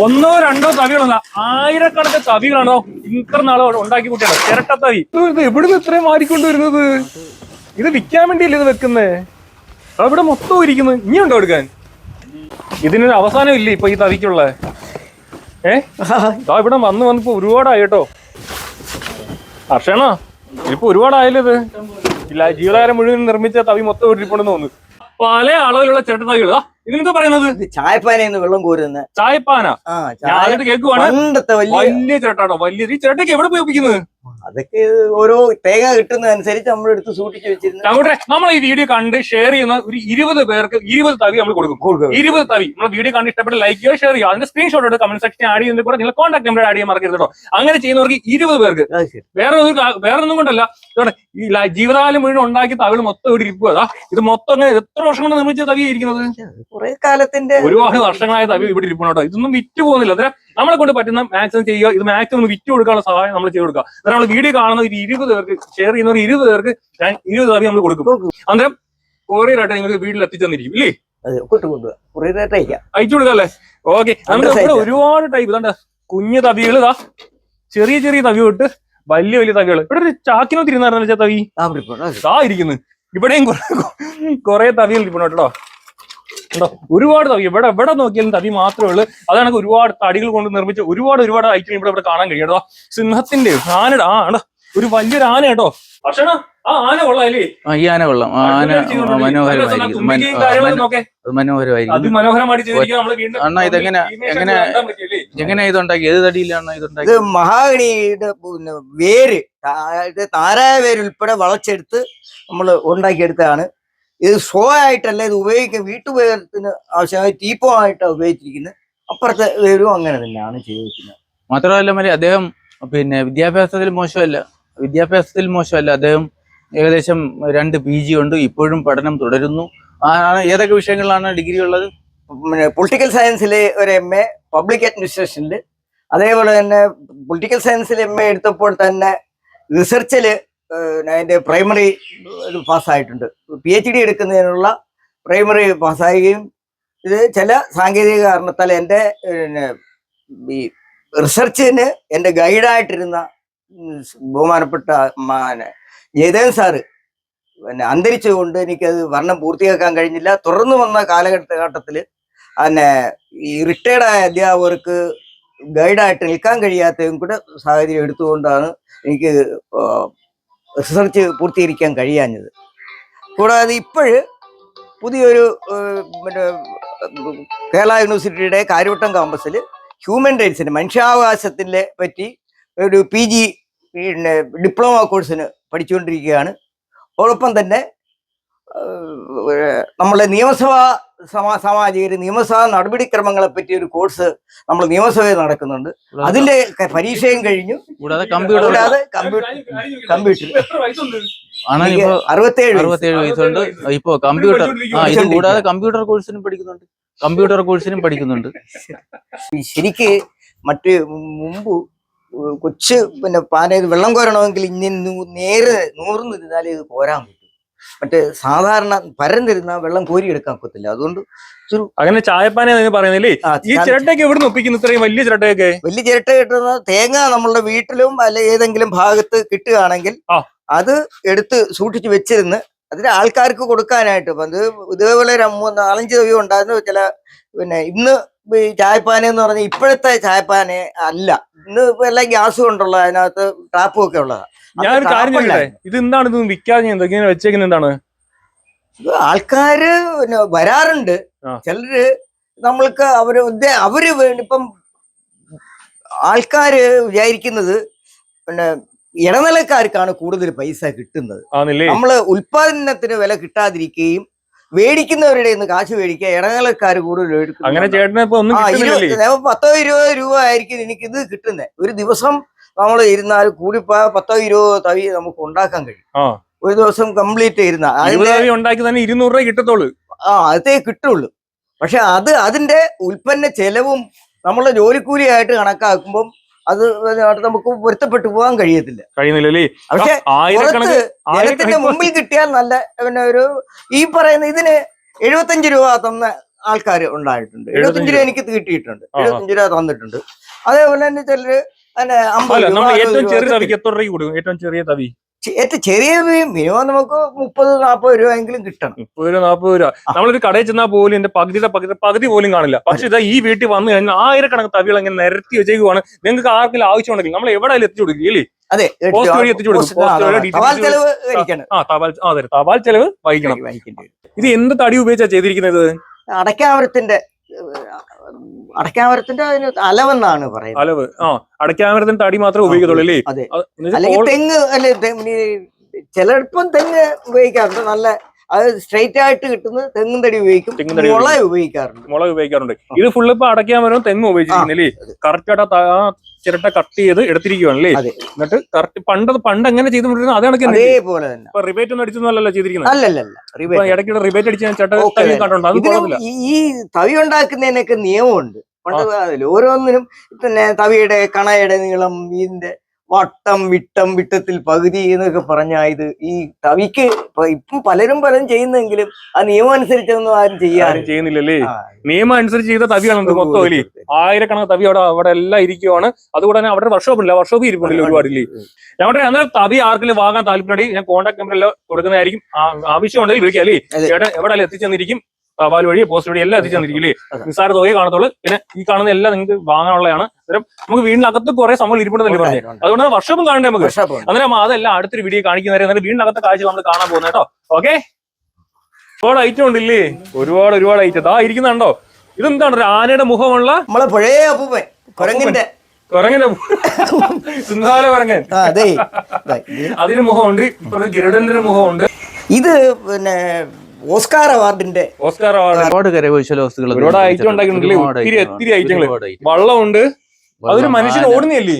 ഒന്നോ രണ്ടോ തവികളല്ല ആയിരക്കണക്കിന് തവികളാണോ ഇത്ര നാളോ ഉണ്ടാക്കി കൂട്ടിയാണ് ചിരട്ട തവി ഇത് എവിടുന്ന് ഇത്രയും മാറിക്കൊണ്ടുവരുന്നത് ഇത് വിൽക്കാൻ വേണ്ടിയല്ലേ ഇത് വെക്കുന്നേ? അവിടെ മൊത്തം ഇരിക്കുന്നു. ഇനിയുണ്ടോ എടുക്കാൻ? ഇതിനൊരു അവസാനം ഇല്ലേ ഇപ്പൊ ഈ തവിക്കുള്ള? ഏ? ഇവിടെ വന്ന് വന്നിപ്പോ ഒരുപാടായി കേട്ടോ അർഷണോ ഇപ്പൊ ഒരുപാടായാലോ ഇത്. ഇല്ല ജീവിതകാലം മുഴുവൻ നിർമ്മിച്ച തവി മൊത്തം ഇരിപ്പുണ്ടെന്ന് തോന്നുന്നു. പല അളവിലുള്ള ചിരട്ട തവികൾ ഇതിനെന്താ പറയുന്നത്? ചായപ്പാനയിൽ വെള്ളം കോരുന്ന. ചായപ്പാന? ആദ്യമായിട്ട് കേൾക്കുവാണ്. പണ്ടത്തെ വലിയ വലിയ ചേട്ടാട്ടോ വലിയ ഈ ചേട്ടയ്ക്ക് എവിടെ പോയി ഒപ്പിക്കുന്നത്? അതൊക്കെ ഓരോ തേങ്ങ കിട്ടുന്നതനുസരിച്ച് നമ്മൾ എടുത്ത് സൂക്ഷിച്ചു വെച്ചിരുന്നു നമ്മൾ ഈ വീഡിയോ കണ്ട് ഷെയർ ചെയ്യുന്ന ഒരു ഇരുപത് പേർക്ക് ഇരുപത് തവി നമ്മൾ കൊടുക്കും. ഇരുപത് തവി. നമ്മൾ വീഡിയോ കണ്ട് ഇഷ്ടപ്പെട്ട ലൈക്ക് ചെയ്യുക ഷെയർ ചെയ്യുക. അതിന്റെ സ്ക്രീൻഷോട്ട് എടുത്ത് കമന്റ് സെക്ഷൻ ആഡ് ചെയ്യുന്ന കൂടെ നിങ്ങൾ കോൺടാക്ട് നമ്പർ ആഡ് ചെയ്യാൻ മറക്കരുത് കേട്ടോ അങ്ങനെ ചെയ്യുന്നവർക്ക് ഇരുപത് പേർക്ക്. വേറെ ഒരു വേറെ ഒന്നും കൊണ്ടല്ല. ഈ ജീവിതകാലം മുഴുവൻ ഉണ്ടാക്കി തവികൾ മൊത്തം ഇവിടെ ഇരിക്കുക അതാ ഇത് മൊത്തം അങ്ങനെ എത്ര വർഷം കൊണ്ട് നിർമ്മിച്ച തവി ഇരിക്കുന്നത് കുറെ കാലത്തിന്റെ ഒരുപാട് വർഷങ്ങളായ തവി ഇവിടെ ഇരിക്കണം കേട്ടോ ഇതൊന്നും വിറ്റ് പോകുന്നില്ല. അന്നേരം നമ്മളെ കൊണ്ട് പറ്റുന്ന മാക്സിമം ചെയ്യുക ഇത് മാക്സിമം വിറ്റ് കൊടുക്കാനുള്ള സഹായം നമ്മൾ ചെയ്ത് കൊടുക്കുക. അന്നേരം നമ്മൾ വീഡിയോ കാണുന്ന ഒരു ഇരുപത് പേർക്ക് ഷെയർ ചെയ്യുന്ന ഒരു ഇരുപത് പേർക്ക് ഞാൻ ഇരുപത് പേർക്ക് നമ്മൾ കൊടുക്കും. അന്നേരം കൊറിയറായിട്ട് നിങ്ങൾക്ക് വീട്ടിൽ എത്തിച്ചെന്നിരിക്കും ഇല്ലേ? അയച്ചു കൊടുക്കല്ലേ ഓക്കെ നമുക്ക് ഒരുപാട് ടൈപ്പ് ഇതാണ്ട് കുഞ്ഞു തവികൾ ഇതാ. ചെറിയ ചെറിയ തവി തൊട്ട് വലിയ വലിയ തവികൾ ഇവിടെ ഒരു ചാക്കിനോ തിരുന്നായിരുന്നു വെച്ചാൽ തവി? ഇതാ ഇരിക്കുന്നു. ഇവിടെയും കുറെ തവികൾ ഇരിക്കണം കേട്ടോ. ഉണ്ടോ ഒരുപാട് തവി ഇവിടെ എവിടെ നോക്കിയാലും തവി മാത്രമേ ഉള്ളൂ. അതാണ് ഒരുപാട് തടികൾ കൊണ്ട് നിർമ്മിച്ച ഒരുപാട് ഒരുപാട് ഐറ്റം ഇവിടെ ഇവിടെ കാണാൻ കഴിയും. കേട്ടോ സിംഹത്തിന്റെ ആനയുടെ ആ ആണോ ഒരു വലിയൊരു ആന കേട്ടോ ഭക്ഷണ ആ ആന കൊള്ളാല്ലേ ആ, ഈ ആന കൊള്ളാം. ആന മനോഹരമായിരിക്കും. മനോഹരമായിരിക്കും. അതിമനോഹരമായിട്ട് വീണ്ടും അണ്ണാ ഇതെങ്ങനെ എങ്ങനെ എങ്ങനെ ഇതുണ്ടാക്കി? ഏത് തടിയിലാണ് ഇത് ഇതുണ്ടാക്കി? മഹാഗണിയുടെ വേര് താരായ വേര് ഉൾപ്പെടെ വളച്ചെടുത്ത് നമ്മൾ ഉണ്ടാക്കിയെടുത്തതാണ്. ഇത് ഷോ ആയിട്ടല്ല ഇത് ഉപയോഗിക്കുക വീട്ടുപയോഗത്തിന് ആവശ്യമായ ടീപ്പമായിട്ടാണ് ഉപയോഗിച്ചിരിക്കുന്നത്. അപ്പുറത്തെ വേരും അങ്ങനെ തന്നെയാണ് ചെയ്തിരിക്കുന്നത്. മാത്രമല്ല മതി അദ്ദേഹം പിന്നെ വിദ്യാഭ്യാസത്തിൽ മോശമല്ല വിദ്യാഭ്യാസത്തിൽ മോശമല്ല. അദ്ദേഹം ഏകദേശം രണ്ട് പി ജി ഉണ്ട് ഇപ്പോഴും പഠനം തുടരുന്നു. ഏതൊക്കെ വിഷയങ്ങളിലാണ് ഡിഗ്രി ഉള്ളത്? പിന്നെ പൊളിറ്റിക്കൽ സയൻസിൽ ഒരു എം എ പബ്ലിക് അഡ്മിനിസ്ട്രേഷനിൽ അതേപോലെ തന്നെ പൊളിറ്റിക്കൽ സയൻസിൽ എം എ എടുത്തപ്പോൾ തന്നെ റിസർച്ചിൽ അതിന്റെ പ്രൈമറി പാസ്സായിട്ടുണ്ട്. പി എച്ച് ഡി എടുക്കുന്നതിനുള്ള പ്രൈമറി പാസ്സാകുകയും ഇത് ചില സാങ്കേതിക കാരണത്താൽ എന്റെ പിന്നെ ഈ റിസർച്ചിന് എന്റെ ഗൈഡായിട്ടിരുന്ന ബഹുമാനപ്പെട്ട മാനെ ജയദേവൻ സാറ് പിന്നെ അന്തരിച്ചുകൊണ്ട് എനിക്കത് വർണം പൂർത്തിയാക്കാൻ കഴിഞ്ഞില്ല. തുടർന്ന് വന്ന കാലഘട്ടത്തിൽ പിന്നെ ഈ റിട്ടയർഡായ അധ്യാപകർക്ക് ഗൈഡായിട്ട് നിൽക്കാൻ കഴിയാത്തതും കൂടെ സാഹചര്യം എടുത്തുകൊണ്ടാണ് എനിക്ക് റിസർച്ച് പൂർത്തീകരിക്കാൻ കഴിയാഞ്ഞത്. കൂടാതെ ഇപ്പോഴ് പുതിയൊരു മറ്റേ കേരള യൂണിവേഴ്സിറ്റിയുടെ കാര്യവട്ടം കാമ്പസിൽ ഹ്യൂമൻ റൈറ്റ്സിന് മനുഷ്യാവകാശത്തിനെ പറ്റി ഒരു പി ജി പിന്നെ ഡിപ്ലോമ കോഴ്സിന് പഠിച്ചുകൊണ്ടിരിക്കുകയാണ്. അതോടൊപ്പം തന്നെ നമ്മളെ നിയമസഭാ സമാ സാമാജികർ നിയമസഭാ നടപടിക്രമങ്ങളെ പറ്റി ഒരു കോഴ്സ് നമ്മൾ നിയമസഭയിൽ നടക്കുന്നുണ്ട്. അതിന്റെ പരീക്ഷയും കഴിഞ്ഞു. കൂടാതെ കമ്പ്യൂട്ടർ കൂടാതെ കമ്പ്യൂട്ടർ. കമ്പ്യൂട്ടർ. വയസ്സുണ്ട്? ആണ് എനിക്ക് ഇപ്പൊ അറുപത്തേഴ് അറുപത്തേഴ് വയസ്സുണ്ട്. ഇപ്പോ കമ്പ്യൂട്ടർ ആ ഇത് കൂടാതെ കമ്പ്യൂട്ടർ കോഴ്സിനും പഠിക്കുന്നുണ്ട്. കമ്പ്യൂട്ടർ കോഴ്സിനും പഠിക്കുന്നുണ്ട്. ശരിക്ക് മറ്റ് മുമ്പ് കൊച്ച് പിന്നെ പാനയിൽ വെള്ളം കോരണമെങ്കിൽ ഇനി നേരെ നൂറ് നിന്നാലേ ഇത് കോരാൻ പറ്റും. മറ്റേ സാധാരണ പരന്നിരുന്ന വെള്ളം കോരിയെടുക്കാൻ പറ്റില്ല അതുകൊണ്ട് അങ്ങനെ ചായപ്പാന പറയുന്നില്ലേ? ഈ ചിരട്ടയൊക്കെ എവിടെ ഒപ്പിക്കുന്നു? ഇത്രയും വലിയ ചിരട്ടയൊക്കെ? വലിയ ചിരട്ട കിട്ടുന്ന തേങ്ങ നമ്മളുടെ വീട്ടിലും അല്ലെ ഏതെങ്കിലും ഭാഗത്ത് കിട്ടുകയാണെങ്കിൽ അത് എടുത്ത് സൂക്ഷിച്ച് വെച്ചിരുന്ന് അതിന് ആൾക്കാർക്ക് കൊടുക്കാനായിട്ട്. ഇപ്പൊ അത് ഇതേപോലെ നാലഞ്ച് തവി ഉണ്ടായിരുന്നു. ചില പിന്നെ ഇന്ന് ഈ ചായപ്പാന എന്ന് പറഞ്ഞാൽ ഇപ്പോഴത്തെ ചായപ്പാന അല്ല. ഇന്ന് എല്ലാം ഗ്യാസ് കൊണ്ടുള്ള അതിനകത്ത് ടാപ്പും ഒക്കെ ഉള്ളതാണ് ഞാൻ കാര്യം ചോദിക്കട്ടെ? ഇത് എന്താണ്? ഇത് വിൽക്കാതെ ഇങ്ങനെ വെച്ചേക്കുന്നത്? എന്താണ്? ആൾക്കാര് പിന്നെ വരാറുണ്ട്. ചിലര് നമ്മൾക്ക് അവർ അവർ ഇപ്പം ആൾക്കാര് വിചാരിക്കുന്നത് പിന്നെ ഇടനിലക്കാർക്കാണ് കൂടുതൽ പൈസ കിട്ടുന്നത്. നമ്മൾ ഉൽപാദനത്തിന് വില കിട്ടാതിരിക്കുകയും മേടിക്കുന്നവരുടെ നിന്ന് കാശ് മേടിക്കുക ഇടനിലക്കാർ കൂടുതൽ. അങ്ങനെ ചേട്ടനെ പത്തോ ഇരുപതോ രൂപ ആയിരിക്കും എനിക്ക് ഇത് കിട്ടുന്നത് ഒരു ദിവസം നമ്മൾ ഇരുന്നാൽ കൂടിപ്പോ പത്തോ ഇരുപതോ തവി നമുക്ക് ഉണ്ടാക്കാൻ കഴിയും. ഒരു ദിവസം കംപ്ലീറ്റ് ഇരുന്നാൽ ഉണ്ടാക്കി തന്നെ ഇരുന്നൂറ് രൂപ കിട്ടത്തുള്ളൂ. ആ അതേ കിട്ടുള്ളൂ. പക്ഷെ അത് അതിന്റെ ഉൽപ്പന്ന ചെലവും നമ്മളെ ജോലിക്കൂലിയായിട്ട് കണക്കാക്കുമ്പം അത് നമുക്ക് പൊരുത്തപ്പെട്ടു പോകാൻ കഴിയത്തില്ല. കഴിയുന്നില്ലല്ലേ? പക്ഷെ ജനത്തിന്റെ മുമ്പിൽ കിട്ടിയാൽ നല്ല പിന്നെ ഒരു ഈ പറയുന്ന ഇതിന് എഴുപത്തഞ്ച് രൂപ തന്ന ആൾക്കാർ ഉണ്ടായിട്ടുണ്ട്. എഴുപത്തഞ്ച് രൂപ എനിക്ക് കിട്ടിയിട്ടുണ്ട്. എഴുപത്തഞ്ച് രൂപ തന്നിട്ടുണ്ട്. അതേപോലെ തന്നെ ചിലര് ഏറ്റവും ചെറിയ തവിക്ക് എത്ര രൂപ കൊടുക്കും? ഏറ്റവും ചെറിയ തവി. ഏറ്റവും ചെറിയ മിനിമം നമുക്ക് മുപ്പത് നാൽപ്പത് രൂപ എങ്കിലും കിട്ടണം. മുപ്പത് രൂപ നാൽപ്പത് രൂപ. നമ്മളൊരു കടയിൽ ചെന്നാൽ പോലും എന്റെ പകുതിയുടെ പകുതി പകുതി പോലും കാണില്ല. പക്ഷെ ഇതാ ഈ വീട്ടിൽ വന്നു കഴിഞ്ഞാൽ ആയിരക്കണക്കിന് തവികൾ ഇങ്ങനെ നിരത്തി വെച്ചേക്കുവാണ്. നിങ്ങൾക്ക് ആർക്കെങ്കിലും ആവശ്യമുണ്ടെങ്കിൽ നമ്മൾ എവിടെയാലും എത്തിച്ചു കൊടുക്കും ഇല്ലേ? അതെ പോസ്റ്റ് വഴി എത്തിച്ചു കൊടുക്കും. ആ, തപാൽ ചെലവ് അതെ തപാൽ വഹിക്കണം. ഇത് എന്ത് തടി ഉപയോഗിച്ചാ ചെയ്തിരിക്കുന്നത്? അടയ്ക്കാമരത്തിന്റെ അടയ്ക്കാമരത്തിന്റെ അതിന് അലവെന്നാണ് പറയുന്നത്. അലവ്. ആ അടയ്ക്കാമരത്തിന് തടി മാത്രമേ ഉപയോഗിക്കത്തുള്ളൂ അല്ലേ? അതെ. അല്ലെങ്കിൽ തെങ്ങ് അല്ലെ ചിലപ്പം തെങ്ങ് ഉപയോഗിക്കാറുണ്ട് നല്ല അത് സ്ട്രെയിറ്റ് ആയിട്ട് കിട്ടുന്നത് തെങ്ങും തടി ഉപയോഗിക്കും. തെങ്ങും മുള ഉപയോഗിക്കാറുണ്ട്. മുളക് ഉപയോഗിക്കാറുണ്ട്. ഇത് ഫുള്ള് ഇപ്പൊ അടയ്ക്കാമരവും തെങ്ങും ഉപയോഗിച്ചിരിക്കുന്നില്ലേ കറക്റ്റ് ആയിട്ട് ആ ചിരട്ട കട്ട് ചെയ്ത് എടുത്തിരിക്കുവാണല്ലേ. എന്നിട്ട് കറക്റ്റ് പണ്ട് പണ്ട് എങ്ങനെ ചെയ്തുകൊണ്ടിരുന്നത് അതേ കണക്ക് അതേപോലെ തന്നെ. ഇപ്പൊ റിബേറ്റ് ഒന്നും അടിച്ചൊന്നുമല്ല ചെയ്തിരിക്കുന്നത്. ഇടയ്ക്കിടെ റിബേറ്റ് അടിച്ച് ചേട്ടൻ കണ്ടുണ്ട് അത് ഇതിനും ഈ- ഈ തവി ഉണ്ടാക്കുന്നതിനൊക്കെ നിയമമുണ്ട്. പണ്ട് അതിൽ ഓരോന്നിനും പിന്നെ തവിയുടെ കണയുടെ നീളം ഇതിന്റെ വട്ടം വിട്ടം വിട്ടത്തിൽ പകുതി എന്നൊക്കെ പറഞ്ഞ ഇത് ഈ തവിക്ക് ഇപ്പൊ പലരും പലരും ചെയ്യുന്നെങ്കിലും ആ നിയമം അനുസരിച്ചൊന്നും ആരും ചെയ്യാൻ ചെയ്യുന്നില്ലല്ലേ? നിയമം അനുസരിച്ച് ചെയ്ത തവിയാണ് മൊത്തം അല്ലേ ആയിരക്കണക്കിന് തവി അവിടെ അവിടെ എല്ലാം ഇരിക്കുവാണ്. അതുകൂടെ തന്നെ അവിടെ വർഷോപ്പ് ഇല്ല വർഷോപ്പ് ഇരിപ്പുണ്ടല്ലോ ഒരുപാടില്ലേ ഞങ്ങളുടെ അന്നേരം തവി ആർക്കെങ്കിലും വാങ്ങാൻ താല്പര്യമുണ്ടെങ്കിൽ ഞാൻ കോൺടാക്ട് നമ്പർ എല്ലാം കൊടുക്കുന്നതായിരിക്കും. ആവശ്യമുണ്ടെങ്കിൽ വിളിക്കാം അല്ലേ? എവിടെ ചേട്ടൻ എവിടെ എത്തിച്ചെന്നിരിക്കും. തപാൽ വഴി പോസ്റ്റ് വഴി എല്ലാം എത്തിച്ചെന്നിരിക്കില്ലേ. നിസ്സാര തുകയെ കാണത്തുള്ളൂ. പിന്നെ ഈ കാണുന്ന എല്ലാം നിങ്ങൾക്ക് വാങ്ങാനുള്ളതാണ്. അന്നേരം നമുക്ക് വീടിനകത്ത് കുറെ സംഭവം ഇരിപ്പുണ്ടെന്നല്ലേ പറഞ്ഞു. അതുകൊണ്ട് വർഷവും കാണണ്ടേ നമുക്ക്? അങ്ങനെ. അന്നേരം അതെല്ലാം അടുത്തൊരു വീഡിയോ കാണിക്കുന്നവരെ അന്നേരം വീടിനകത്തെ കാഴ്ച നമ്മൾ കാണാൻ പോകുന്നത് കേട്ടോ. ഓക്കെ ഒരുപാട് ഐറ്റം ഉണ്ടല്ലേ ഒരുപാട് ഒരുപാട് ഐറ്റം ആ ഇരിക്കുന്നുണ്ടോ? ഇതെന്താണ്? ഒരു ആനയുടെ മുഖമുള്ള നമ്മളെ പഴയ അപ്പൂപ്പൻ. കുരങ്ങിന്റെ. കുരങ്ങൻ. അതെ. അതിന് മുഖമുണ്ട്. ഗരുഡന്റെ മുഖമുണ്ട്. ഇത് പിന്നെ ഓസ്കാർ അവാർഡിന്റെ ഓസ്കാർ അവാർഡ്. ഒരുപാട് കരകൗശല വസ്തുക്കൾ ഒരുപാട് ഐറ്റം ഉണ്ടാക്കിയിട്ടുണ്ടല്ലേ ഒത്തിരി ഒത്തിരി ഐറ്റങ്ങൾ വള്ളമുണ്ട്. അതൊരു മനുഷ്യൻ ഓടുന്നില്ലേ